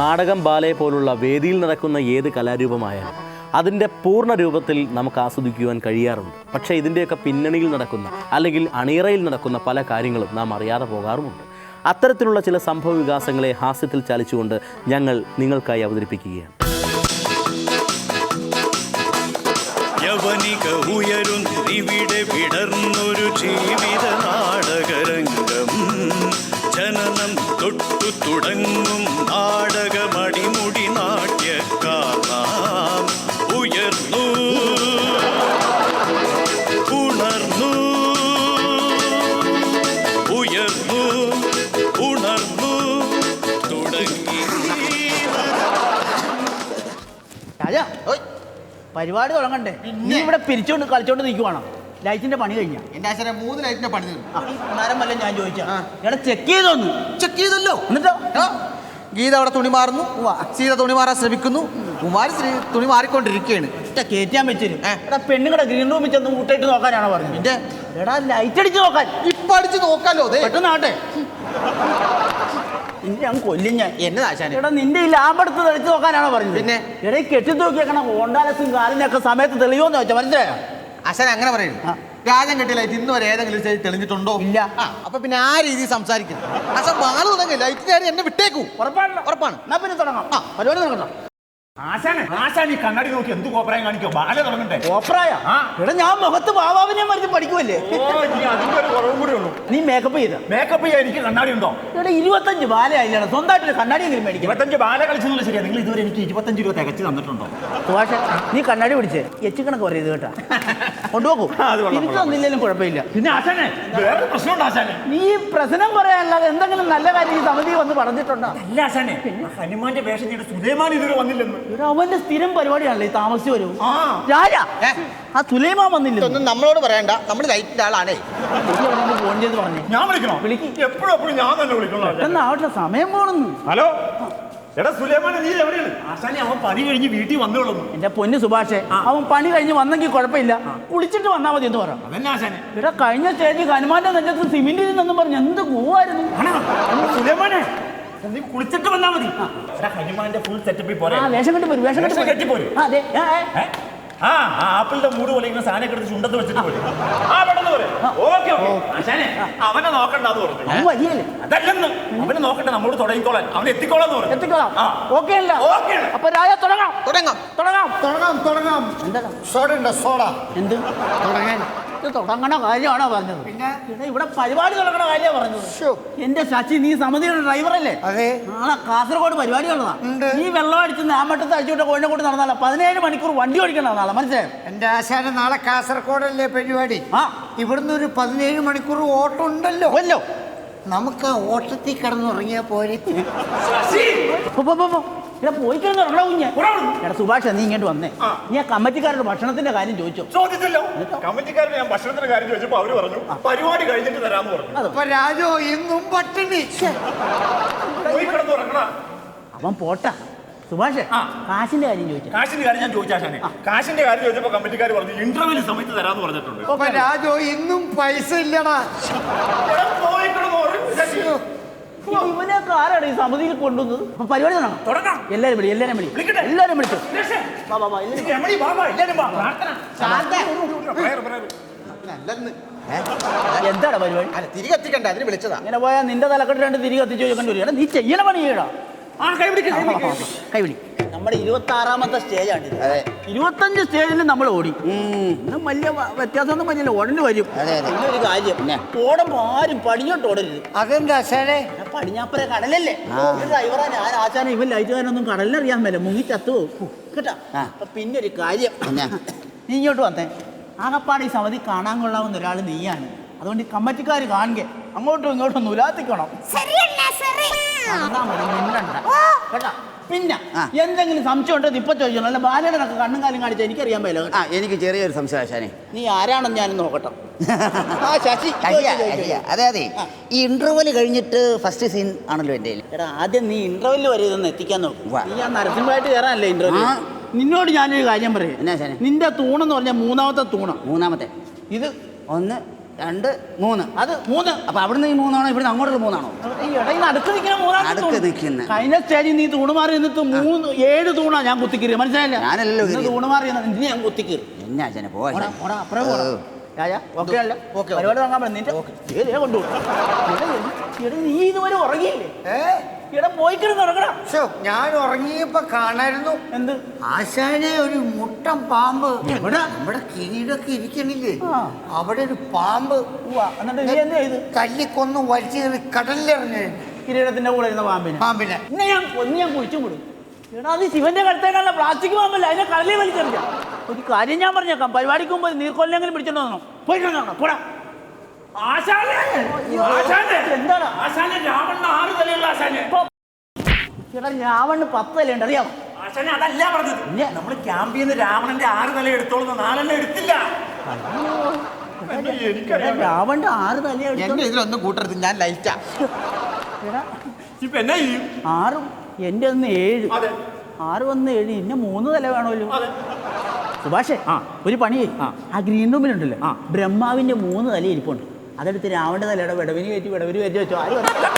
നാടകം ബാലെ പോലുള്ള വേദിയിൽ നടക്കുന്ന ഏത് കലാരൂപമായാലും അതിന്റെ പൂർണ രൂപത്തിൽ നമുക്ക് ആസ്വദിക്കുവാൻ കഴിയാറുണ്ട്. പക്ഷേ ഇതിന്റെയൊക്കെ പിന്നണിയിൽ നടക്കുന്ന അല്ലെങ്കിൽ അണിയറയിൽ നടക്കുന്ന പല കാര്യങ്ങളും നാം അറിയാതെ പോകാറുമുണ്ട്. അത്തരത്തിലുള്ള ചില സംഭവ വികാസങ്ങളെ ഹാസ്യത്തിൽ ചാലിച്ചുകൊണ്ട് ഞങ്ങൾ നിങ്ങൾക്കായി അവതരിപ്പിക്കുകയാണ്. യവനിക ഉയരുന്നിവിടെ വിടർന്നൊരു ജീവിത നാടകരംഗം. ജനനം തൊട്ടു തുടങ്ങും പരിപാടി തുടങ്ങണ്ടേ? നീ ഇവിടെ പിരിച്ചോണ്ട് കളിച്ചോണ്ട് നിൽക്കുവാണോ ലൈറ്റിന്റെ പണി കഴിഞ്ഞ? എന്റെ മൂന്ന് ലൈറ്റിന്റെ പണി തീർന്നു. നേരം ഞാൻ ചോദിച്ചാ. ചെക്ക് ചെയ്തോന്ന്. ചെക്ക് ചെയ്തല്ലോ. എന്നിട്ടോ? ഗീത അവിടെ തുണി മാറുന്നു. സീത തുണി മാറാൻ ശ്രമിക്കുന്നു. കുമാരി ശ്രീ തുണി മാറിക്കൊണ്ടിരിക്കുകയാണ്. കയറ്റാൻ വെച്ചിരും എടാ പെണ്ണുങ്ങളുടെ ഗ്രീൻ റൂമിൽ ചെന്ന് മുട്ടയിട്ട് നോക്കാനാണോ പറഞ്ഞത്? എന്റെ എടാ ലൈറ്റ് അടിച്ച് നോക്കാൻ. ഇപ്പൊ അടിച്ച് നോക്കാലോ അതെ പെട്ടെന്ന് ഇനി ഞാൻ കൊല്ലും ഞാൻ. എന്നെ ആശാനെ എടാ നിന്റെ ഈ ലാമ്പെടുത്ത് തെളിച്ചു നോക്കാനാണോ പറഞ്ഞത്? പിന്നെ? ഇടയിൽ കെട്ടി നോക്കിയേക്കണം ഹോണ്ടാലസും കാലിനൊക്കെ സമയത്ത് തെളിയോന്ന് ചോദിച്ചാ മനസ്സിലായോ? ആശാൻ അങ്ങനെ പറയുന്നു. രാജൻ കെട്ടിയ ലൈറ്റ് ഇന്ന് വരെ ഏതെങ്കിലും സ്റ്റേജ് തെളിഞ്ഞിട്ടുണ്ടോ? ഇല്ല. ആ, അപ്പൊ പിന്നെ ആ രീതിയിൽ സംസാരിക്കുന്നു ആശാൻ മാൾ തുടങ്ങി ലൈറ്റ് എന്നെ വിട്ടേക്കൂ. ഉറപ്പാണല്ലോ. ഉറപ്പാണ്. എന്നാ പിന്നെ തുടങ്ങാം. ആ. പരിപാടി തുടങ്ങട്ടോ ആശാനെ ആശാൻ ഈ കണ്ണാടി നോക്കി എന്ത് കോപ്രായം കാണിക്കോ? ബാല തുടങ്ങണ്ടേ. കോപ്രായ. എടാ ഞാൻ മുഖത്ത് ബാബാവിനെ മറിച്ച് പഠിക്കുമല്ലേ ഓ ഇനി അതിന്റെ ഒരു കുറവും കൂടി ഉള്ളൂ. നീ മേക്കപ്പ് ചെയ്ത? മേക്കപ്പ് ചെയ്യാൻ എനിക്ക് കണ്ണാടി ഉണ്ടോ? ഇവിടെ ഇരുപത്തഞ്ച് ബാലയായില്ലാണ് സ്വന്തമായിട്ട് കണ്ണാടി എങ്കിലും മേടിക്കും. ഇരുപത്തഞ്ച് ബാല കളിച്ചെന്നുള്ള ശരിയാ. നിങ്ങൾ ഇതുവരെ എനിക്ക് ഇരുപത്തഞ്ച് രൂപ തികച്ച് തന്നിട്ടുണ്ടോ? സുഭാഷ നീ കണ്ണാടി പിടിച്ചേ എച്ചിക്കണക്ക് പറയത് കേട്ടാ. കൊണ്ടുപോകും. തന്നില്ലെങ്കിലും കുഴപ്പമില്ല. പിന്നെ ആശാനെ വേറെ പ്രശ്നമുണ്ട് ആശാനെ. നീ പ്രശ്നം പറയാനല്ലാതെ എന്തെങ്കിലും നല്ല കാര്യം ഈ സമിതി വന്ന് പറഞ്ഞിട്ടുണ്ടോ? അല്ല ആശാനെ ഹനുമാന്റെ വേഷം ചെയ്ത് സുലൈമാൻ ഇതുവരെ വന്നില്ലെന്ന്. അവന്റെ സ്ഥിരം പരിപാടിയാണല്ലേ ഈ താമസിച്ചു വരും ആ. രാജാ ഏ? ആ സുലൈമാൻ വന്നില്ല? ഇതൊന്നും നമ്മളോട് പറയണ്ട. നമ്മൾ ലൈറ്റിന്റെ ആളാണേ. ഫോൺ ചെയ്ത് പറഞ്ഞു. ഞാൻ വിളിക്കണോ? വിളിക്ക്. എപ്പോഴും എപ്പോഴും ഞാൻ തന്നെ വിളിക്കണോ എന്നാ എന്നാവട്ടെ സമയം പോണെന്ന്. ഹലോ? എടാ സുലൈമാൻ നീ എവിടെയാണ്? ആശാനെ അവൻ പണി കഴിഞ്ഞ് വീട്ടിൽ എന്റെ പൊന്ന് സുഭാഷേ അവൻ പണി കഴിഞ്ഞ് വന്നെങ്കിൽ കുഴപ്പമില്ല. കുളിച്ചിട്ട് വന്നാ മതി എന്ന് പറ. അതന്നെ ആശാനെ. ഇവിടെ കഴിഞ്ഞ സ്റ്റേജിൽ ഹനുമാന്റെ നെഞ്ചത്ത് സിമെന്റ് ഇരുന്നെന്നും പറഞ്ഞു എന്ത് പോവായിരുന്നു? സുലൈമാനെ നീ കുളിച്ചിട്ട് വന്നാ മതി. എടാ ഹനുമാന്റെ ഫുൾ സെറ്റപ്പിൽ പോരെ. ആ വേഷം കെട്ടി പോരും വേഷം വേഷം കെട്ടി കെട്ടി പോരും. പോരും. ആ, അതെ. ആ, ഏ. ഏ? ആ ആ ആപ്പിളിന്റെ മൂട് പോലെ ഇങ്ങനെ സാധനം എടുത്ത് ചുണ്ടത്ത് വെച്ചിട്ട് പോലും ആ പെട്ടെന്ന് പോലെ ഓക്കെ ഓക്കെ. ആശാനെ അവനെ നോക്കണ്ട എന്ന് പറഞ്ഞു. അവൻ വലിയല്ലേ അതല്ലെന്ന്. അവനെ നോക്കണ്ട നമ്മോട് തുടങ്ങിക്കോളാൻ. അവൻ എത്തിക്കോളാന്ന് പറഞ്ഞു. എത്തിക്കോളാം. ആ. ഓക്കെ അല്ല. ഓക്കേ ആണ്. അപ്പൊ രാജ തുടങ്ങാം. തുടങ്ങാം. തുടങ്ങാം. തുടങ്ങാം തുടങ്ങാം. എന്താ? സോഡ ഉണ്ട്? സോഡ. എന്ത്? തുടങ്ങാൻ. ഇത് തുടങ്ങണ കാര്യമാണോ പറഞ്ഞത്? പിന്നെ? എടാ, ഇവിടെ പരിപാടി തുടങ്ങണ കാര്യമാണ് പറഞ്ഞത്. എന്റെ ശശി നീ സമിതിയുടെ ഡ്രൈവറല്ലേ? അതെ. നാളെ കാസർഗോഡ് പരിപാടി ഉള്ളതാ നീ വെള്ളം അടിച്ച് നാമട്ടത്ത് അഴിച്ചുവിട്ട് കോഴിനെ കൂടി നടന്നാലോ? പതിനേഴ് മണിക്കൂർ വണ്ടി ഓടിക്കണം നാളെ? മനസ്സിലായോ? എന്റെ ആശാന നാളെ കാസർഗോഡല്ലേ പരിപാടി? ആ. ഇവിടുന്ന് ഒരു പതിനേഴ് മണിക്കൂർ ഓട്ടം ഉണ്ടല്ലോ. അല്ലോ നമുക്ക് ആ ഓട്ടത്തിൽ കിടന്നുറങ്ങിയാ പോരെ. ഇവിടെ പോയി കഴിഞ്ഞ ഉറങ്ങണ കുഞ്ഞെ എടാ സുഭാഷ് നീ ഇങ്ങോട്ട് വന്നേ. നീ ആ കമ്മിറ്റിക്കാരുടെ ഭക്ഷണത്തിന്റെ കാര്യം ചോദിച്ചോ. ചോദിച്ചല്ലോ. കമ്മിറ്റിക്കാരന് ഞാൻ ഭക്ഷണത്തിന്റെ കാര്യം ചോദിച്ചപ്പോ അവർ പറഞ്ഞു പരിപാടി കഴിഞ്ഞിട്ട് തരാന്ന് പറഞ്ഞു. രാജോ ഇന്നും പട്ടിണി. പോയി കിടന്ന് ഉറങ്ങണ. അവൻ പോട്ടാ. സുഭാഷ് ആ. കാശിന്റെ കാര്യം ചോദിച്ചു. കാശിന്റെ കാര്യം ഞാൻ ചോദിച്ചാൽ കാശിന്റെ കാര്യം ചോദിച്ചപ്പോ കമ്മിറ്റിക്കാർ പറഞ്ഞു ഇന്റർവ്യൂ സമയത്ത് തരാന്ന് പറഞ്ഞിട്ടുണ്ട്. അപ്പൊ രാജോ ഇന്നും പൈസ ഇല്ലടാ. ഇവനൊക്കെ ആരാണ് ഈ സമിതിയിൽ കൊണ്ടുവന്നത്? അപ്പൊ പരിപാടി തുടങ്ങാം തുടങ്ങാം. എല്ലാരും വിളി എല്ലാരും വിളി? എല്ലാരും വിളിച്ചു വാ, വാ, വാ, എല്ലാരും വാ, വാ, എല്ലാരും വാ, പ്രാർത്ഥന. ശാന്ത. Prayer, prayer. നല്ലെന്ന് എന്താണ് പരിപാടി? അല്ല തിരികെ എത്തിക്കണ്ട അതിന് വിളിച്ചതാ. ഇങ്ങനെ പോയാൽ നിന്റെ തലക്കെട്ട് രണ്ട് തിരികെ എത്തിച്ചു ചോദിക്കേണ്ടി വരും നീ ചെയ്യണ പണി ചെയ്യടാ. ആ, കൈ പിടിക്ക്, കൈ പിടിക്ക്, കൈവിളി നമ്മുടെ ഇരുപത്തി ആറാമത്തെ സ്റ്റേജാണ് അതെ. ഇരുപത്തഞ്ച് സ്റ്റേജിൽ നമ്മൾ ഓടി. ഇന്നും വലിയ വ്യത്യാസം വ്യത്യാസമൊന്നും വലിയ ഉടനെ വരും. അതെ, അതെ. പിന്നെ ഒരു കാര്യം ഓടുമ്പോ ആരും പടിഞ്ഞോട്ട് ഓടരുത്. അതെന്താ പടിഞ്ഞാപ്പുര കടലല്ലേ? ഒരു ഡ്രൈവറാ ഞാൻ ആശാനം? ഇവൻ ലൈറ്റുകാരനൊന്നും കടലിലറിയാൻ മേല. മുങ്ങി ചത്തു പോകും കേട്ടാ? അപ്പൊ പിന്നെ ഒരു കാര്യം നീ ഇങ്ങോട്ട് വന്നേ. ആകപ്പാട് ഈ സമിതി കാണാൻ കൊള്ളാവുന്ന ഒരാൾ നീയാണ്. അതുകൊണ്ട് ഈ കമ്മറ്റിക്കാർ കാണുക. അങ്ങോട്ടും ഇങ്ങോട്ടും നുലാത്തിക്കണം നടന്നാ മതി, മിണ്ടണ്ട. കേട്ടാ? പിന്നെ എന്തെങ്കിലും സംശയം ഉണ്ടോ ഇപ്പൊ ചോദിച്ചോ അല്ല ബാലനൊക്കെ കണ്ണും കാലും കാണിച്ചാൽ എനിക്കറിയാൻ പറ്റില്ല ആ എനിക്ക് ചെറിയൊരു സംശയം നീ ആരാണെന്ന് ഞാൻ നോക്കട്ടെ. ആ ശശി ചോദിച്ചോ. അതെ അതെ. ഈ ഇന്റർവെൽ കഴിഞ്ഞിട്ട് ഫസ്റ്റ് സീൻ ആണല്ലോ എന്റെ കയ്യിൽ എടാ ആദ്യം നീ ഇന്റർവെൽ വരെ ഇതൊന്ന് എത്തിക്കാൻ നോക്കും. ഉവ്വ. നീ ആ നരസിംഹമായിട്ട് കയറാനല്ലേ ഇന്റർവ്യൂ ആ. നിന്നോട് ഞാനൊരു കാര്യം പറയും. എന്നാ? നിന്റെ തൂണെന്ന് പറഞ്ഞ മൂന്നാമത്തെ തൂണം. മൂന്നാമത്തെ. ഇത് ഒന്ന് രണ്ട് മൂന്ന് അത് മൂന്ന് അപ്പൊ അവിടുന്ന് ഈ മൂന്നാണോ ഇവിടുന്ന് അങ്ങോട്ടുള്ള മൂന്നാണോ അടുത്ത് നിൽക്കുന്ന മൂന്നാം നടുക്ക് തൂണ്. നിൽക്കുന്ന. കഴിഞ്ഞ സ്റ്റേജിൽ നീ തൂണ് മാറി നിന്നിട്ട് മൂന്ന് ഏഴ് തൂണാ ഞാൻ കുത്തിക്കീറി മനസ്സിലായില്ല ഞാനല്ലല്ലോ ഇന്ന് കീറിയത്. തൂണ് മാറി നിന്നിട്ട് ഇനി ഞാൻ കുത്തിക്കീറി എന്നാ അച്ഛനെ പോവാ പോടാ, പോടാ, അപ്പുറം പോടാ. ഓ. രാജാ, ഓക്കേ അല്ല? പരിപാടി തുടങ്ങാൻ പറ്റും. നിന്റെ ഏതേ കൊണ്ടുപോകും. എടാ, എടാ, നീ ഇതുവരെ ഉറങ്ങിയില്ലേ ശ്ശോ, ഞാൻ ഉറങ്ങിയപ്പോ കാണായിരുന്നു. എന്ത്? ആശാനെ ഒരു മുട്ടം പാമ്പ്. എവിടെ? നമ്മുടെ കിരീടൊക്കെ ഇരിക്കണില്ലേ? ആ. അവിടെ ഒരു പാമ്പ്. ഉവ്വ. എന്നിട്ട് നീ എന്താ ചെയ്ത്? തല്ലിക്കൊന്ന് വലിച്ചു കയറി കടലിലെറിഞ്ഞു കിരീടത്തിന്റെ കൂടെ ഇരുന്ന പാമ്പിനെ. പാമ്പിനെ. ഇന്ന് ഞാൻ ഒന്ന് ഞാൻ കുഴിച്ചും വിടും. എടാ അത് ശിവന്റെ കടുത്തേക്കാളുള്ള പ്ലാസ്റ്റിക് പാമ്പല്ല അതിനെ കടലിൽ വലിച്ചെറിയാം. ഒരു കാര്യം ഞാൻ പറഞ്ഞേക്കാം. പരിപാടിക്ക് മുമ്പ് നീർക്കൊല്ലെങ്കിലും പിടിച്ചോണ്ട് വന്നോ. കൂടാ പോടാ. ആശാനെ! ആശാനെ! എന്താണ്? ആശാനെ രാവണ ആറ് തലയുള്ള ആശാനെ. എടാ രാവണ് പത്തല്ലേ ഉണ്ട് അറിയാമോ ആശാനെ അതല്ല പറഞ്ഞത്. നമ്മൾ ക്യാമ്പിൽ നിന്ന് രാവണന്റെ ആറ് തല എടുത്തോളുന്ന നാലെണ്ണം എടുത്തില്ല. എടാ, രാവണന്റെ ആറ് തലേ എന്നെ ഇതിലൊന്നും കൂട്ടരുത് ഞാൻ ലൈറ്റാ. ഇപ്പൊ എന്നാ ചെയ്യും ആറും എന്റെ ഒന്ന് ഏഴ്. അതെ. ആറ് വന്ന് ഏഴ് ഇന്നെ മൂന്ന് തല വേണമല്ലോ. അതെ. സുഭാഷേ ആ. ഒരു പണി ആ. ആ ഗ്രീൻ റൂമിലുണ്ടല്ലോ. ആ. ബ്രഹ്മാവിന്റെ മൂന്ന് തല ഇരിപ്പുണ്ട്. അതെടുത്ത് രാവണ്ട തലയുടെ വിടവിന് കയറ്റി വിടവിന് കയറ്റി വെച്ചോ. ആര് പറഞ്ഞു?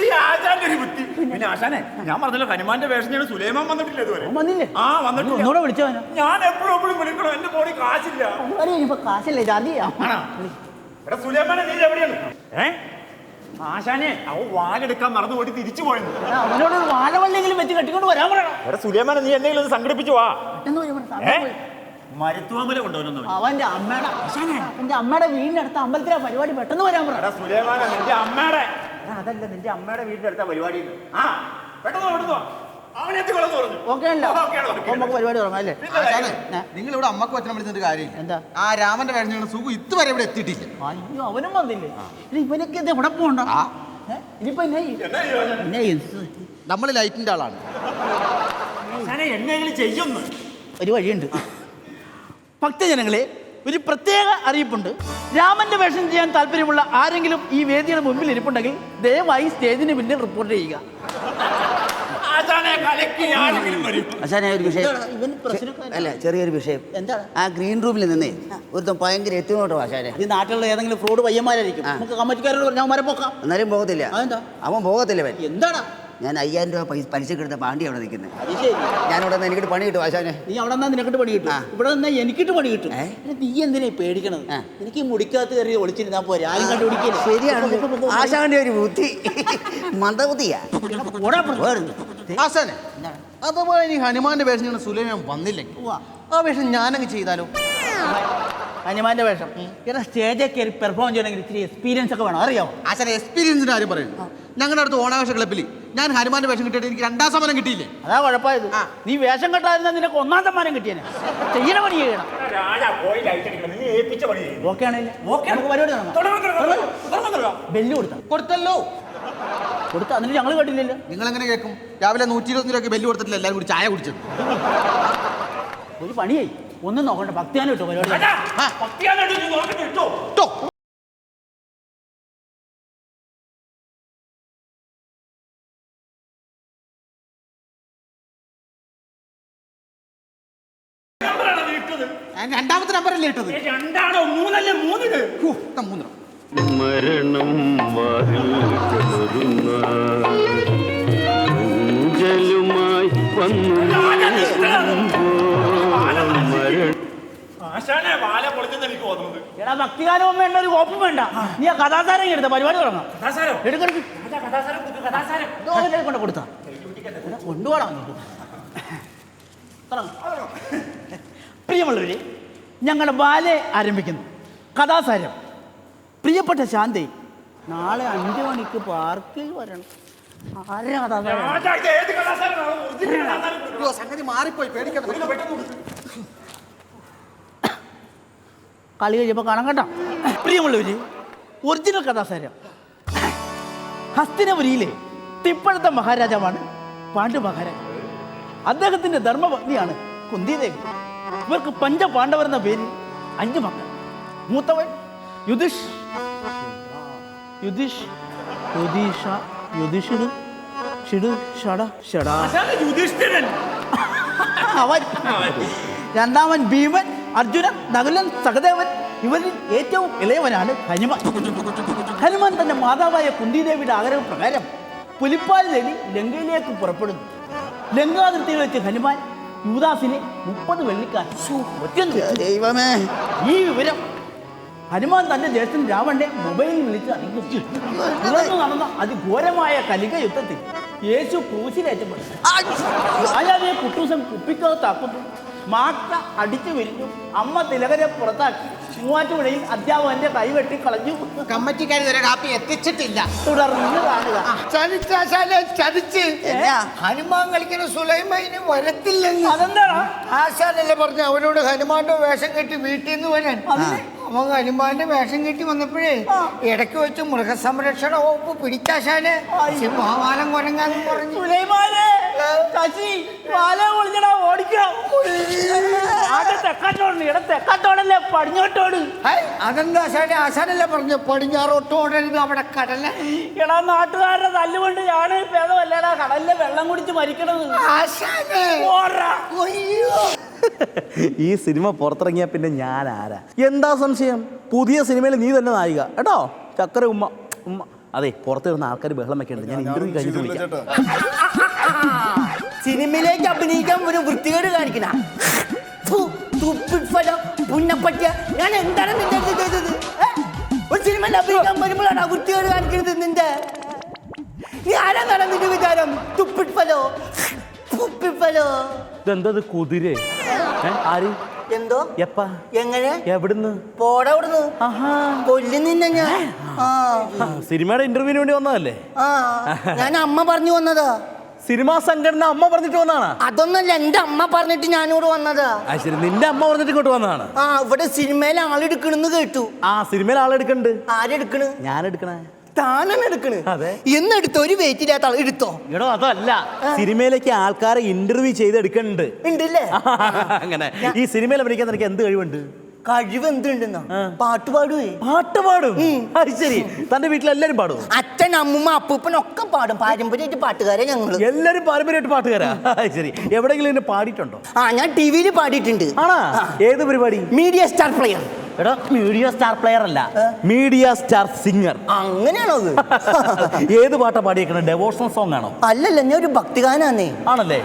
ഈ ആശാന്റെ ഒരു ബുദ്ധി. പിന്നെ ആശാനെ ഞാൻ പറഞ്ഞല്ലോ ഹനുമാന്റെ വേഷം ഞാൻ സുലൈമാൻ വന്നിട്ടില്ല ഇതുവരെ. അവൻ വന്നില്ലേ? ആ വന്നിട്ടില്ല. ഒന്നുകൂടെ വിളിച്ചവനോ ഞാൻ എപ്പോഴും എപ്പോഴും വിളിക്കണം? എന്റെ ഫോണിൽ കാശില്ല. ഇപ്പൊ കാശല്ലേ ചാർജ് ചെയ്യാം ആണോ? എടാ സുലൈമാനെ നീ എവിടെയാണ്? ഏ? ആശാനെ അവ വാലെടുക്കാൻ മറന്നു പോയി തിരിച്ചു പോയെന്ന്. എടാ, അവനോട് ഒരു വാഴവള്ളിയെങ്കിലും വെച്ച് കെട്ടിക്കൊണ്ട് വരാൻ പറയണം. എടാ സുലൈമാനെ നീ എന്തെങ്കിലും ഒന്ന് സംഘടിപ്പിച്ചു വാ. പെട്ടെന്ന് വരും, ഏ? പോയി. മരുത്തുവാമല കൊണ്ടുവന്നു അവന്റെ അമ്മയുടെ എന്റെ അമ്മയുടെ വീടിന്റെ അടുത്ത അമ്പലത്തിലെ പരിപാടി പെട്ടെന്ന് വരാൻ പറ എടാ സുലൈമാനെ നിന്റെ അമ്മയുടെ. അതല്ല നിന്റെ അമ്മയുടെ വീടിന്റെ അടുത്ത പരിപാടി ആ പെട്ടെന്ന് പെട്ടെന്ന്? നിങ്ങൾ ഇവിടെ അമ്മയ്ക്ക് വച്ചനം വിളിച്ചിട്ട് കാര്യം എന്താ? ആ രാമന്റെ കഴിഞ്ഞ സുഖ ഇതുവരെ ഇവിടെ എത്തിയിട്ടില്ല. അയ്യോ അവനും വന്നില്ലേ? ഇവനൊക്കെ എവിടെ പോകണ്ട? ആ. ഇനിയിപ്പോ? നമ്മൾ ലൈറ്റിന്റെ ആളാണ്. ആശാനെ എന്നെങ്കിലും ചെയ്യുന്നു. ഒരു വഴിയുണ്ട്. ഭക്തജനങ്ങളെ ഒരു പ്രത്യേക അറിയിപ്പുണ്ട്. രാമന്റെ വേഷം ചെയ്യാൻ താല്പര്യമുള്ള ആരെങ്കിലും ഈ വേദിയുടെ മുമ്പിൽ ഇരിപ്പുണ്ടെങ്കിൽ ദയവായി സ്റ്റേജിന് പിന്നിൽ റിപ്പോർട്ട് ചെയ്യുക. ആശാനെ ഒരു വിഷയം. അല്ല ചെറിയൊരു വിഷയം. എന്താണ്? ആ ഗ്രീൻ റൂമിൽ നിന്നേ ഒരുത്തം ഭയങ്കര എത്തിനോട്ടോ ആശാനെ. ഈ നാട്ടിലുള്ള ഏതെങ്കിലും ഫ്രോഡ് പയ്യന്മാരായിരിക്കും. നമുക്ക് കമ്മിറ്റിക്കാരോട് പറഞ്ഞാൽ മരം പോക്കാം. എന്നാലും പോകത്തില്ല. അതെന്താ? അവൻ പോകത്തില്ല എന്താണ് എന്താടാ? ഞാൻ അയ്യായിരം രൂപ പൈസ പലിശക്ക് എടുത്ത പാണ്ടി അവിടെ നിൽക്കുന്നത് ഞാൻ അവിടെ നിന്ന് എനിക്കിട്ട് പണി കിട്ടും ആശാനെ. നീ അവിടെ നിന്നാ നിനക്കിട്ട് പണി കിട്ടും. ഇവിടെ നിന്നാ എനിക്കിട്ട് പണി കിട്ടും. നീ എന്തിനാ പേടിക്കണത്? എനിക്ക് മുടിക്കാത്ത കയറി ഒളിച്ചിരുന്നാ പോരെ. ആരും കണ്ടുപിടിക്കില്ല ശരിയാണ്. ആശാന്റെ ഒരു ബുദ്ധി. മന്ദബുദ്ധിയാ. ആശാനെ അതുപോലെ ഇനി ഹനുമാന്റെ വേഷം സുലൈമാൻ വന്നില്ലെങ്കിൽ. ആ വേഷം ഞാനങ്ങ് ചെയ്താലോ? ഹനുമാന്റെ വേഷം. ഇവിടെ സ്റ്റേജിൽ കയറി പെർഫോം ചെയ്യണമെങ്കിൽ ഇച്ചിരി എക്സ്പീരിയൻസ് ഒക്കെ വേണം അറിയാമോ ആശാനെ എക്സ്പീരിയൻസിന്റെ കാര്യം പറയും. ഞങ്ങളുടെ അടുത്ത് ഓണാഘോഷ ക്ലബ്ബിൽ ഞാൻ ഹനുമാന്റെ വേഷം കിട്ടിയിട്ട് എനിക്ക് രണ്ടാം സമ്മാനം കിട്ടിയില്ലേ? അതാ കുഴപ്പമായത്. നീ വേഷം കെട്ടാതിരുന്ന നിനക്ക് ഒന്നാം സമ്മാനം കിട്ടിയനെ. ചെയ്യണ പണി ചെയ്യണം. രാജാ പോയി ലൈറ്റ് അടിക്കണം. നീ ഏൽപ്പിച്ച പണി ഓക്കെ ആണല്ലേ ഓക്കേ. നമുക്ക് പരിപാടി. ബെല്ല് കൊടുത്തല്ലോ. കൊടുത്ത? അതിന് ഞങ്ങൾ കേട്ടില്ലല്ലോ. നിങ്ങൾ എങ്ങനെ കേൾക്കും? രാവിലെ നൂറ്റി ഇരുപത്തി രൂപയ്ക്ക് ബെല്ല് കൊടുത്തിട്ടില്ല എല്ലാവരും കൂടി ചായ കുടിച്ചത് ഒരു പണിയായി. ഒന്നും നോക്കണ്ട ഭക്തിയാനം കിട്ടും പരിപാടി. ഇട്ടോ രണ്ടാമത്തെ നമ്പറല്ലേ ഇട്ടത്? രണ്ടാണോ? മൂന്നല്ലേ ഇതാ മൂന്നെണ്ണം. മരണം എടാ ഭക്തിഗാനവും വേണ്ട ഒരു കോപ്പും വേണ്ട. നീ ആ കഥാസാരം എടുത്ത പരിപാടി തുടങ്ങാം. കൊണ്ട് കൊടുത്താ. പ്രിയമുള്ളവരെ ഞങ്ങളുടെ ബാലെ ആരംഭിക്കുന്നു. കഥാസാരം. പ്രിയപ്പെട്ട ശാന്തി നാളെ അഞ്ചു മണിക്ക് പാർക്കിൽ വരണം. ആരാ കഥാസാരം? രാജാ ഇത് ഏത് കഥാസാരമാണ് ഒറിജിനൽ കഥാസാരം കൊടുക്കണം. അയ്യോ, സംഗതി മാറിപ്പോയി പേടിക്കണ്ട പെട്ടെന്ന് കൊടുക്ക്. കളി കഴിയുമ്പോൾ കാണാൻ കേട്ടോ. പ്രിയമുള്ളവര് ഒറിജിനൽ കഥാസാരം. ഹസ്തിനപുരിയിലെ തിപ്പഴത്തെ മഹാരാജാവാണ് പാണ്ഡു മഹാരാജ് അദ്ദേഹത്തിന്റെ ധർമ്മപത്നിയാണ് കുന്തിദേവി. ഇവർക്ക് പഞ്ചപാണ്ഡവർ എന്ന പേര് അഞ്ച് മക്കൾ. മൂത്തവൻ യുധിഷ് യുധിഷ് യുധീഷ യുധിഷിട് ഷിട് ഷട ഷടാ. യുധിഷ്ഠിരൻ. അവൻ. രണ്ടാമൻ ഭീമൻ അർജുനൻ നകുലൻ സഹദേവൻ ഇവരിൽ ഏറ്റവും ഇളയവനാണ് ഹനുമാൻ. ഹനുമാൻ തന്റെ മാതാവായ കുന്തിദേവിയുടെ ആഗ്രഹപ്രകാരം പുലിപ്പാൽ തേടി ലങ്കയിലേക്ക് പുറപ്പെടുന്നു. ലങ്കാതിർത്തിയിൽ വെച്ച് ഹനുമാൻ യുവദാസിനെ മുപ്പത് വെള്ളിക്കാശ് ദൈവമേ. ഈ വിവരം ഹനുമാൻ തന്റെ ജ്യേഷ്ഠൻ രാവണനെ മൊബൈലിൽ വിളിച്ച് അറിയിച്ചു തുടർന്ന് നടന്ന അതിഘോരമായ കലിക യുദ്ധത്തിൽ യേശു ക്രൂശിലേറ്റപ്പെട്ടു രാജാവിനെ കുട്ടൂസം കുപ്പിക്കകത്താക്കുന്നു. മാക്ക അടിച്ചു വിരിഞ്ഞു. അമ്മ തിലകരെ പുറത്താക്കി. മൂവാറ്റുപുഴയിൽ അധ്യാപകന്റെ കൈവെട്ടി കളഞ്ഞു. കമ്മറ്റിക്കാരി ഇതുവരെ കാപ്പി എത്തിച്ചിട്ടില്ല. തുടർന്ന് കാണുക. ചതിച്ചാശാനെ ചതിച്ച്? ഹനുമാൻ കളിക്കുന്ന സുലൈമാന് വരത്തില്ലെന്ന്. അതെന്താടാ? ആശാനല്ലേ പറഞ്ഞു അവനോട് ഹനുമാന്റെ വേഷം കെട്ടി വീട്ടിൽ നിന്ന് വരാൻ. അവൻ ഹനുമാന്റെ വേഷം കെട്ടി വന്നപ്പോഴേ ഇടയ്ക്ക് വെച്ച് മൃഗസംരക്ഷണ വകുപ്പ് പിടിച്ചാശാനെ സിംഹമാലം കൊരങ്ങാന്ന് പറഞ്ഞു. സുലൈമാനെ ശശി പാല പൊളിഞ്ഞടാ ഓടിക്കാം. തെക്കാട്ടോടല്ലേ പടിഞ്ഞോട്ടോട്. അതെന്താ ആശാനെ ആശാനല്ലേ പറഞ്ഞു പടിഞ്ഞാറോട്ട് ഓടരുത് അവിടെ കടല. എടാ നാട്ടുകാരുടെ തല്ലുകൊണ്ട് ഞാൻ ഭേദമല്ലടാ കടലിലെ വെള്ളം കുടിച്ച് മരിക്കണത്. ആശാനെ. ഓടാ. അയ്യോ. ഈ സിനിമ പുറത്തിറങ്ങിയ പിന്നെ ഞാൻ ആരാ എന്താ സംശയം? പുതിയ സിനിമയിൽ നീ തന്നെ നായിക. കേട്ടോ? ചക്കര ഉമ്മ ഉമ്മ. അതെ പുറത്ത് വരുന്ന ആൾക്കാർ ബഹളം വെക്കേണ്ടത് ഞാൻ ഇന്റർവ്യൂ കഴിഞ്ഞിട്ട് വിളിക്കാം. സിനിമയിലേക്ക് അഭിനയിക്കാൻ ഒരു വൃത്തികേട് കാണിക്കണ. പുന്നപ്പറ്റിയ ഞാൻ എന്താണ് നിന്റെ ചെയ്തത്? ഒരു സിനിമയിൽ അഭിനയിക്കാൻ വരുമ്പോഴാണ് വൃത്തികേട് കാണിക്കുന്നത് നിന്റെ? നീ ആരാന്നാണ് നിന്റെ വിചാരം? തുപ്പിട്ടലോ തുപ്പിട്ടലോ ഇതെന്തത് കുതിര? ആര്? എന്തോ? എപ്പാ? എങ്ങനെ? എവിടുന്ന്? പോടാ അവിടുന്ന്. കൊല്ലു നിന്നെ ഞാൻ. സിനിമയുടെ ഇന്റർവ്യൂവിന് വേണ്ടി വന്നതല്ലേ? ഞാൻ അമ്മ പറഞ്ഞു വന്നതാ. സിനിമാ സംഘടന അമ്മ പറഞ്ഞിട്ട് വന്നാണ് അതൊന്നല്ല എന്റെ അമ്മ പറഞ്ഞിട്ട് ഞാനിവിടെ വന്നതാ. ശരി. നിന്റെ അമ്മ പറഞ്ഞിട്ട് ഇങ്ങോട്ട് വന്നതാണ്? ആ ഇവിടെ സിനിമയിൽ ആളെടുക്കണെന്ന് കേട്ടു. ആ സിനിമയിൽ ആളെടുക്കണ്ട്. ആരെടുക്കണ്? ഞാൻ എടുക്കണേ താനാണ് എടുക്കണ്? അതെ. എന്നെടുത്തോ ഒരു വെയിറ്റ് ഇല്ലാത്ത ആൾ എടുത്തോ? എടോ അതല്ല. സിനിമയിലേക്ക് ആൾക്കാരെ ഇന്റർവ്യൂ ചെയ്ത് എടുക്കണ്ട് ഉണ്ടല്ലേ അങ്ങനെ. ഈ സിനിമയിൽ അഭിനയിക്കാൻ നിനക്ക് എന്ത് കഴിവുണ്ട്? കഴിവ് എന്തുണ്ടെന്നോ? പാട്ട് പാടുവേ. പാട്ട് പാടും? അത് ശരി. തന്റെ വീട്ടിൽ എല്ലാരും പാടും അച്ഛൻ അമ്മൂമ്മ അപ്പൂപ്പൻ ഒക്കെ പാടും. പാരമ്പര്യമായിട്ട് പാട്ടുകാരെ ഞങ്ങൾ. എല്ലാരും പാരമ്പര്യമായിട്ട് പാട്ടുകാരാ? അത് ശരി. എവിടെങ്കിലും എന്നെ പാടിയിട്ടുണ്ടോ? ആ ഞാൻ ടി വിയിൽ പാടിയിട്ടുണ്ട്. ആണാ? ഏത് പരിപാടി? Media star player. എടോ മീഡിയ സ്റ്റാർ പ്ലെയർ അല്ല. മീഡിയ സ്റ്റാർ സിംഗർ അങ്ങനെയാണോ അത് ഏത് പാട്ടാ പാടിയേക്കണേ? ഡെവോഷണൽ സോങ് ആണോ? അല്ലല്ല ഞാൻ ഒരു ഭക്തിഗാനാന്നേ. ആണല്ലേ?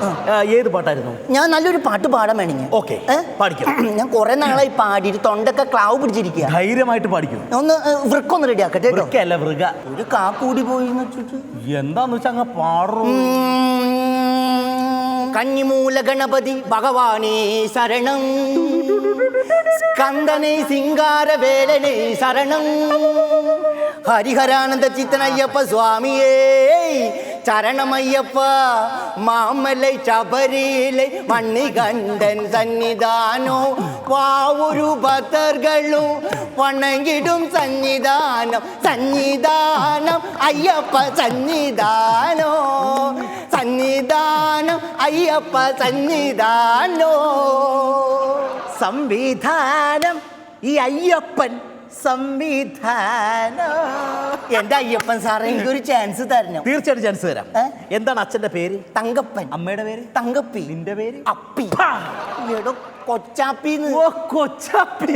ഏത് പാട്ടായിരുന്നു? ഞാൻ നല്ലൊരു പാട്ട് പാടാൻ വേണമെങ്കിൽ ഓക്കെ പാടിക്കും. ഞാൻ കുറെ നാളായി പാടിയിട്ട് തൊണ്ടൊക്കെ ക്ലാവ് പിടിച്ചിരിക്കുക ധൈര്യമായിട്ട് പാടിക്കും. ഒന്ന് വൃക്കൊന്ന് റെഡി ആക്കട്ടെ വൃക്കല്ല വൃക. ഒരു കാക്കൂടി കൂടി പോയി എന്താന്ന് വെച്ചാ അങ്ങ് പാടൂ. கன்னிமூல கணபதி பகவானே சரணம். கந்தனை சிங்கார வேலனை சரணம். ஹரிஹரானந்த சித்தனையப்ப சுவாமியே சரணமையப்பா. மாமலை சபரியிலை மண்ணி கண்டன் சன்னிதானம் பாவுரு பக்தர்களும் வணங்கிடும் சன்னிதானம் சன்னிதானம் ஐயப்ப சன்னிதானம் സന്നിധാനം അയ്യപ്പ സന്നിധാനോ. സംവിധാനം ഈ അയ്യപ്പൻ സംവിധാനം? എന്റെ അയ്യപ്പൻ സാറേ എനിക്ക് ഒരു ചാൻസ് തരണം. തീർച്ചയായിട്ടും ചാൻസ് തരാം. ഏ? എന്താണ് അച്ഛന്റെ പേര്? തങ്കപ്പൻ. അമ്മയുടെ പേര്? തങ്കപ്പി. നിന്റെ പേര്? അപ്പി. പാ. എടോ കൊച്ചാപ്പിന്ന്. ഓ കൊച്ചാപ്പി.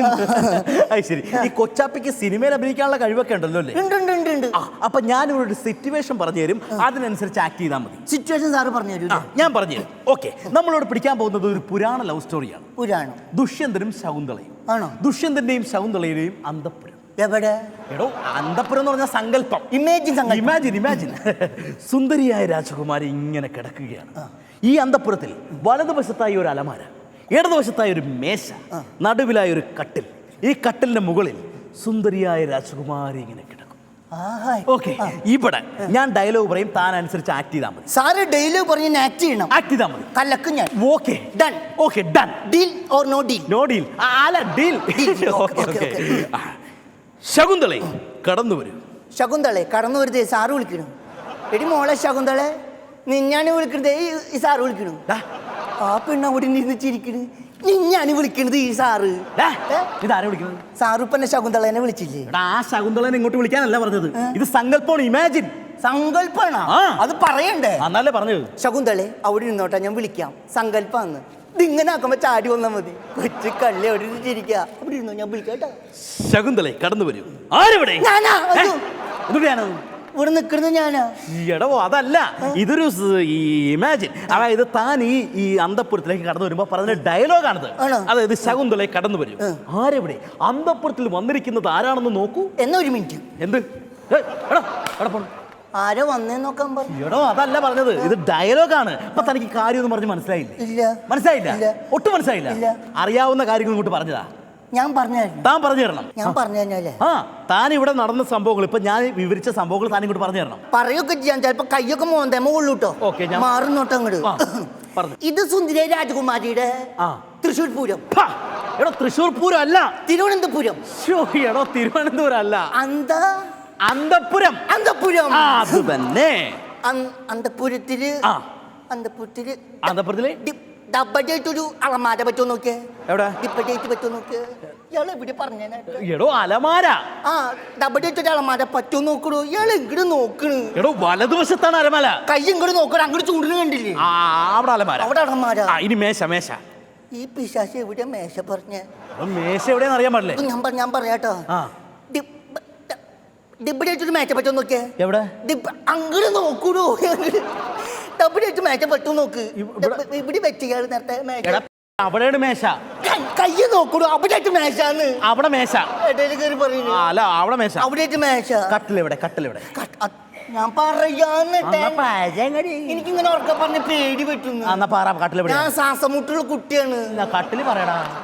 അത് ശരി. ഈ കൊച്ചാപ്പിക്ക് സിനിമയിൽ അഭിനയിക്കാനുള്ള കഴിവൊക്കെ ഉണ്ടല്ലോ അല്ലേ? ഉണ്ട് ഉണ്ട് ഉണ്ട് ഉണ്ട്. ആ, അപ്പൊ ഞാൻ ഒരു സിറ്റുവേഷൻ പറഞ്ഞു തരും. അതിനനുസരിച്ച് ആക്ട് ചെയ്താൽ മതി. സിറ്റുവേഷൻ സാറ് പറഞ്ഞു തരൂ ആ, ഞാൻ പറഞ്ഞു തരും. ഓക്കെ നമ്മളോട് പിടിക്കാൻ പോകുന്നത് ഒരു പുരാണ ലവ് സ്റ്റോറിയാണ് പുരാണം. ദുഷ്യന്തനും ശകുന്തളയും. ആണോ? ദുഷ്യന്തന്റെയും ശകുന്തളയുടെയും അന്തപ്പുരം. എവിടെ? എടോ അന്തപ്പുരം എന്ന് പറഞ്ഞ സങ്കല്പം. ഇമേജിൻ ഇമാജിൻ ഇമാജിൻ സുന്ദരിയായ രാജകുമാരി ഇങ്ങനെ കിടക്കുകയാണ്. ഈ അന്തപ്പുരത്തിൽ വലതുവശത്തായി ഒരു അലമാര ഇടതുവശത്തായി ഒരു മേശ നടുവിലായി ഒരു കട്ടിൽ. ഈ കട്ടിലിന്റെ മുകളിൽ സുന്ദരിയായ രാജകുമാരി ഇങ്ങനെ കിടക്കും. ഓക്കെ ഇവിടെ ഞാൻ ഡയലോഗ് പറയും താൻ അനുസരിച്ച് ആക്ട് ചെയ്താൽ മതി. സാറ് ഡയലോഗ് പറഞ്ഞ് ആക്ട് ചെയ്യണം. ആക്ട് ചെയ്താൽ മതി. കലക്കും ഞാൻ. Okay done okay done deal or no deal no deal അല്ല ഡീൽ ശകുന്തളെ കടന്നു വരും. ശകുന്തളെ കടന്നു വരുതേ സാറ് വിളിക്കണു. എടി മോളെ ശകുന്തളെ നിന്നാണ് വിളിക്കണതേ ഈ സാറ് വിളിക്കണു. ആ പെണ്ണ അവിടെ ഇരുന്ന് ചിരിക്കണ്. നിന്നാണ് വിളിക്കണത് ഈ സാറ്? ഇതാരെ വിളിക്കുന്നത് സാറ് ഇപ്പൊ എന്നെ ശകുന്തളേനെ വിളിച്ചില്ലേ? എടാ ആ ശകുന്തളനെ ഇങ്ങോട്ട് വിളിക്കാനല്ല പറഞ്ഞത്. ഇത് സങ്കല്പമാണ് ഇമാജിൻ സങ്കല്പാണ് ആ. അത് പറയണ്ടേ? അന്നല്ലേ പറഞ്ഞത്. ശകുന്തളെ അവിടെ ഇരുന്നോട്ടെ ഞാൻ വിളിക്കാം. സങ്കല്പാന്ന്. ഇതിങ്ങനെ ആക്കുമ്പോ ചാടി വന്നാ മതി. കൊച്ചു കള്ളി അവിടെ ഇരുന്ന് ചിരിക്കുക അവിടെ ഇരുന്നോ ഞാൻ വിളിക്കട്ടോ ശകുന്തളെ കടന്നു വരൂ. ആരെവിടെ? ഞാനാ? അയ്യോ. ഇവിടെ നിൽക്കുന്നത് ഞാനാ. എടോ അതല്ല. ഇതൊരു ഈ ഇമാജിൻ. അതായത് താൻ ഈ ഈ അന്തപുരത്തിലേക്ക് കടന്നു വരുമ്പോ പറഞ്ഞ ഡയലോഗാണിത്. അതായത് ശകുന്തളെ കടന്നു വരും. ആരെവിടെ? അന്തപുരത്തിൽ വന്നിരിക്കുന്നത് ആരാണെന്ന് നോക്കൂ. എന്നാ ഒരു മിനിറ്റ്. എന്ത്? എടാ, എടാ പോണം. ആരോ വന്നേ നോക്കാൻ പറഞ്ഞു എടോ അതല്ല പറഞ്ഞത്. ഇത് ഡയലോഗാണ്. അപ്പൊ തനിക്ക് കാര്യം എന്ന് പറഞ്ഞ് മനസ്സിലായില്ല? ഇല്ല. മനസ്സിലായില്ല? ഒട്ടും മനസ്സിലായില്ല. അറിയാവുന്ന കാര്യങ്ങൾ ഇങ്ങോട്ട് പറഞ്ഞതാ. ഞാൻ പറഞ്ഞു താൻ പറഞ്ഞു തരണം. ഞാൻ പറഞ്ഞു തന്നെ ആ താൻ ഇവിടെ നടന്ന സംഭവങ്ങൾ ഇപ്പൊ ഞാൻ വിവരിച്ച സംഭവങ്ങൾ താൻ ഇങ്ങോട്ട് പറഞ്ഞു തരണം. പറയൊക്കെ ചെയ്യാൻ ചിലപ്പോ കയ്യൊക്കെ മോന്തേമ കൊള്ളൂട്ടോ ഓക്കേ, ഞാൻ- മാറുന്നോട്ടോ അങ്ങോട്ട്. പറഞ്ഞു. ഇത് സുന്ദരി രാജകുമാരിയുടെ ആ. തൃശൂർ പൂരം. എടോ തൃശൂർ പൂരം അല്ല. തിരുവനന്തപുരം. എടോ തിരുവനന്തപുരം അല്ല. അന്ത? അന്തപുരം. അന്തപുരം. അത് തന്നെ. അന്തപുരത്തിൽ. അന്തപുരത്തിൽ അന്തപുരത്തിൽ? ഡബഡായിട്ടൊരു അളമാര പറ്റുമോ നോക്കിയേ എവിടെ? ഡിപ്പഡായിട്ട് പറ്റുമോ നോക്കിയേ ഇയാളെ ഇവിടെ പറഞ്ഞേനായിട്ട് എടോ അലമാര ആ ഡബഡായിട്ടൊരു അളമാര പറ്റുമോ നോക്കണു ഇയാൾ ഇങ്ങോട്ട് നോക്കണു എടോ വലതുവശത്താണ് അലമാര കൈ ഇങ്ങോട്ട് നോക്കണം അങ്ങോട്ട് ചൂടിന് കണ്ടില്ലേ ആ അവിടെ അലമാര അവിടെ അളമാര ആ ഇനി മേശ മേശ ഈ പിശാശ് എവിടെ മേശ പറഞ്ഞേ മേശ എവിടെയാന്ന് അറിയാൻ പാടില്ലേ ഞാൻ ഞാൻ പറയാട്ടോ ഡിബഡായിട്ടൊരു മേച്ച പറ്റുമോ നോക്കിയേ എവിടെ അങ്ങോട്ട് നോക്കൂടോ നോക്ക്. ഇവിടെ- ഡബ് വെച്ചിയാൾ നേരത്തെ അവിടെയാണ് മേശ. നോക്കൂ മേശാന്ന്. അവിടെ മേശ. ഇടയിൽ കയറി പറയുന്നു ആ, അല്ല അവിടെ മേശ. അവിടെ മേശ. കട്ടിലെവിടെ കട്ടിലെവിടെ കട്ട്- അത് ഞാൻ പറയാന്ന് എന്നാ പാചകടി. എനിക്കിങ്ങനെ ഉറക്കം പറഞ്ഞ പേടി പറ്റുന്നു ആ, എന്നാ പറ കട്ടിലെവിടെ ഞാൻ ശ്വാസമുട്ടുള്ള കുട്ടിയാണ്. കട്ടിൽ പറയടാ.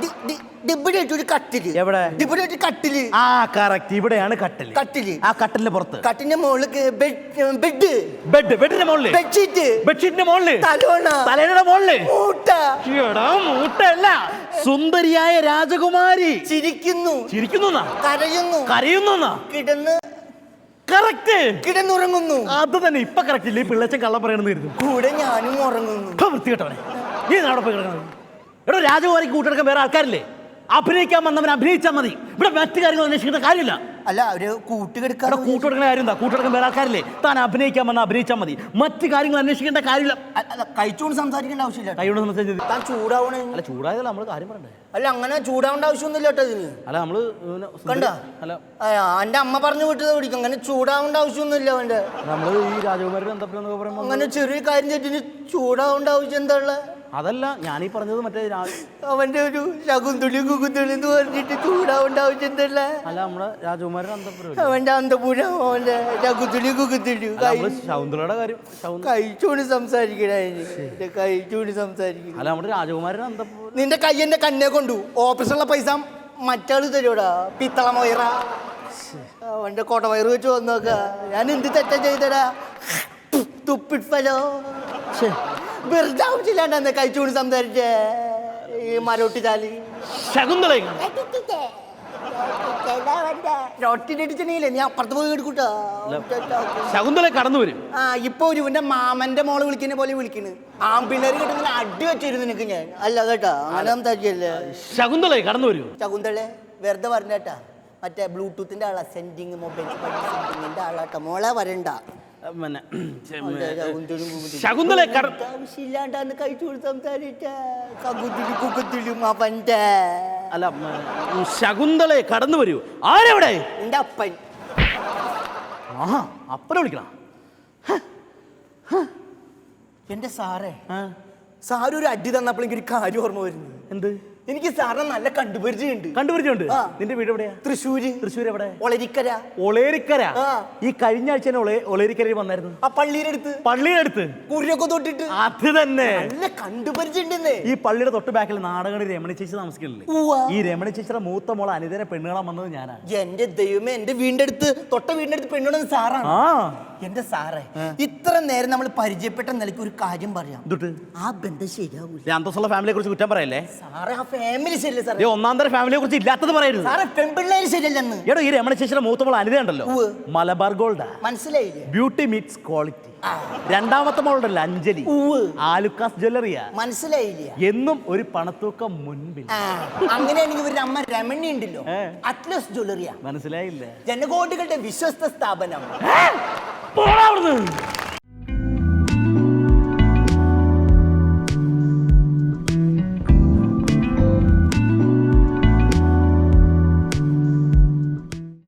ഡിബിഡായിട്ട് ഒരു കട്ടിൽ. എവിടെ? ഡിബിഡായിട്ട് കട്ടിൽ. ആ കറക്റ്റ് ഇവിടെയാണ് കട്ടിൽ. കട്ടിൽ. ആ കട്ടിലിന്റെ പുറത്ത്. കട്ടിന്റെ മുകളിൽ ബെഡ് ബെഡ്. ബെഡ് ബെഡിന്റെ മുകളിൽ ബെഡ്ഷീറ്റ്. ബെഡ്ഷീറ്റിന്റെ മുകളിൽ തലോണ. തലയുടെ മുകളിൽ മൂട്ട. മൂട്ടല്ല സുന്ദരിയായ രാജകുമാരി. ചിരിക്കുന്നു. ചിരിക്കുന്നു കരയുന്നു. കരയുന്നു കിടന്ന്. കറക്റ്റ് കിടന്നുറങ്ങുന്നു. അത് തന്നെ ഇപ്പൊ കറക്റ്റ് ഇല്ലേ? പിള്ളച്ചൻ കള്ളം പറയണെന്ന് കരുതും. കൂടെ ഞാനും ഉറങ്ങുന്നു. വൃത്തി കേട്ടോ നീ നാടൊപ്പം കിടക്കണം. എടോ രാജകുമാരിക്ക് കൂട്ടെടുക്കാൻ വേറെ ആൾക്കാരില്ലേ? അഭിനയിക്കാൻ വന്നവൻ അഭിനയിച്ചാൽ മതി. ഇവിടെ മറ്റു കാര്യങ്ങൾ അന്വേഷിക്കേണ്ട കാര്യമില്ല. അല്ല അവർ കൂട്ടുകെടുക്കാൻ കൂട്ടുകെടുക്കുന്ന കൂട്ടുകൊടുക്കുന്ന കാര്യം എന്താ കൂട്ടുകൊടുക്കാൻ വേറെ ആൾക്കാരില്ലേ? താൻ അഭിനയിക്കാൻ വന്ന അഭിനയിച്ചാൽ മതി. മറ്റു കാര്യങ്ങൾ അന്വേഷിക്കേണ്ട കാര്യമില്ല. കഴിച്ചുകൊണ്ട് സംസാരിക്കേണ്ട ആവശ്യമില്ല കൈയോട് സംസാരിച്ചത് താൻ ചൂടാവണേ. അല്ല ചൂടായതല്ല നമ്മൾ കാര്യം പറയണ്ടേ? അല്ല അങ്ങനെ ചൂടാവേണ്ട ആവശ്യമൊന്നുമില്ല കേട്ടോ ഇതിന്. അല്ല നമ്മൾ ഇങ്ങനെ കണ്ട? അല്ല. എന്റെ അമ്മ പറഞ്ഞു വിട്ടത് പിടിക്കും. അങ്ങനെ ചൂടാവേണ്ട ആവശ്യമൊന്നുമില്ല അവന്റെ. നമ്മൾ ഈ രാജകുമാരി പറയുമ്പോൾ അങ്ങനെ ചെറിയ കാര്യം ചേട്ടിന് ചൂടാവേണ്ട ആവശ്യം എന്താ ഉള്ള? അതല്ല ഞാനീ പറഞ്ഞത് മറ്റേ അവന്റെ ഒരു ശകുന്തുളി കുകുന്തുളി എന്ന് പറഞ്ഞിട്ട് ചൂടാവേണ്ട അല്ല നമ്മുടെ രാജകുമാരൻ അന്തപുരം അവന്റെ അന്തപുരം അവന്റെ ശകുന്തുളി കുകുന്തുളി. ശകുന്തളയുടെ കാര്യം കഴിച്ചോണ്ട് സംസാരിക്കണേ കഴിച്ചോണ്ട് സംസാരിക്കണം അല്ല നമ്മുടെ രാജകുമാരൻ അന്തപുരം നിന്റെ കൈ എന്റെ കണ്ണെ കൊണ്ടു. ഓഫീസുള്ള പൈസ മറ്റാൾ തരൂടാ പിത്തള മൊയറ അവന്റെ കോട്ടമയറ് വെച്ച് വന്നോക്ക. ഞാൻ എന്ത് തെറ്റാ ചെയ്തടാ? തുപ്പിട്ട് ഫലോ വെറുതെ ആവശ്യമില്ലാണ്ടെന്ന് കഴിച്ചുകൊണ്ട് സംസാരിച്ചേ? ഈ മരോട്ടി ചാലി ശകുന്തള. റൊട്ടിനടിച്ചണില്ലേ നീ അപ്പുറത്ത് പോയി എടുക്കൂട്ടാ. ശകുന്തള കടന്നു വരും. ആ ഇപ്പൊ ഒരു ഇവന്റെ മാമന്റെ മോൾ വിളിക്കുന്ന പോലെ വിളിക്കണ്. ആമ്പിള്ളേര് കിട്ടുന്ന അടി വെച്ചിരുന്നു നിനക്ക് ഞാൻ. അല്ല കേട്ടോ. അങ്ങനെ സംസാരിച്ചല്ലേ ശകുന്തള കടന്നു വരും. ശകുന്തളെ വെറുതെ പറഞ്ഞേട്ടാ. മറ്റേ ബ്ലൂടൂത്തിന്റെ ആളാ സെൻഡിങ് മൊബൈൽ സെൻഡിങ്ങിന്റെ ആളാട്ടാ. മോളെ വരണ്ട. പിന്നെ ശകുന്തളും ആവശ്യമില്ലാണ്ടാന്ന് കഴിച്ചു കൊടുത്ത് സംസാരിച്ച. കകുത്തിലും കുക്കുത്തിലും അല്ല ശകുന്തളെ കടന്നു വരൂ. ആരെവിടെ? എന്റെ അപ്പൻ. ആഹാ അപ്പനെ വിളിക്കണം? എന്റെ സാറേ സാറൊരു ഒരു അടി തന്നപ്പോൾ ഒരു കാര്യം ഓർമ്മ വരുന്നു. എന്ത്? എനിക്ക് സാറിനെ നല്ല കണ്ടുപരിചയമുണ്ട്. കണ്ടുപരിചയുണ്ട് ആ. നിന്റെ വീട് എവിടെയാ? തൃശ്ശൂര്. തൃശ്ശൂർ എവിടെ? ഒളരിക്കര. ഒളേരിക്കര? ആ. ഈ കഴിഞ്ഞ ആഴ്ച തന്നെ ഒളേരിക്കര ഒളേരിക്കരയിൽ വന്നായിരുന്നു. ആ പള്ളിയുടെ അടുത്ത്. പള്ളിയുടെ അടുത്ത്? കുരിയൊക്കെ തൊട്ടിട്ട്. അത് തന്നെ. നല്ല കണ്ടുപരിചയമുണ്ടെന്നേ. ഈ പള്ളിയുടെ തൊട്ട് ബാക്കിൽ നാടകണി രമണി ചേച്ചി താമസിക്കുന്നില്ലേ? ഉവ്വ. ഈ രമണി ചേച്ചിയുടെ മൂത്ത മോളെ അനിതര പെണ്ണുകളാൻ വന്നത് ഞാനാണ്. എന്റെ ദൈവമേ എന്റെ വീടിന്റെ അടുത്ത് തൊട്ട വീടിന്റെ അടുത്ത് പെണ്ണുണ്ടെന്ന് സാറാണ്. ആ. എന്റെ സാറേ ഇത്ര നേരം നമ്മൾ പരിചയപ്പെട്ട നിലയ്ക്ക് ഒരു കാര്യം പറയാം. എന്തുട്ട്? ആ ബന്ധം ശരിയാവൂല. അന്തസ്സുള്ള ഫാമിലിയെ കുറിച്ച് കുറ്റം പറയല്ലേ? സാറേ ആ ഫാമിലി ശരിയല്ല സാറേ. ഒന്നാം തരം ഫാമിലിയെ കുറിച്ച് ഇല്ലാത്തത് പറയരുത്. സാറേ പെൺപിള്ളേര് ശരിയല്ലെന്ന് എടോ ഈ രമണ ശേഷിയുടെ മൂത്ത മോൾ അനിത ഉണ്ടല്ലോ ഉവ്വ്. മലബാർ ഗോൾഡ്. മനസ്സിലായില്ലേ? ബ്യൂട്ടി മീറ്റ്സ് ക്വാളിറ്റി രണ്ടാമത്തെ മോളുണ്ടല്ലോ അഞ്ജലി. ഉവ്വ്. ആലുക്കാസ് ജ്വല്ലറിയാ. മനസ്സിലായില്ല? എന്നും ഒരു പണത്തൂക്കം മുൻപിൽ. ആ. അങ്ങനെയാണെങ്കിൽ അമ്മ രമണി ഉണ്ടല്ലോ. ഏ. അറ്റ്ലസ് ജ്വല്ലറിയാ മനസ്സിലായില്ല? ജനകോടികളുടെ വിശ്വസ്ത സ്ഥാപനം. പോടാ അവിടുന്ന്.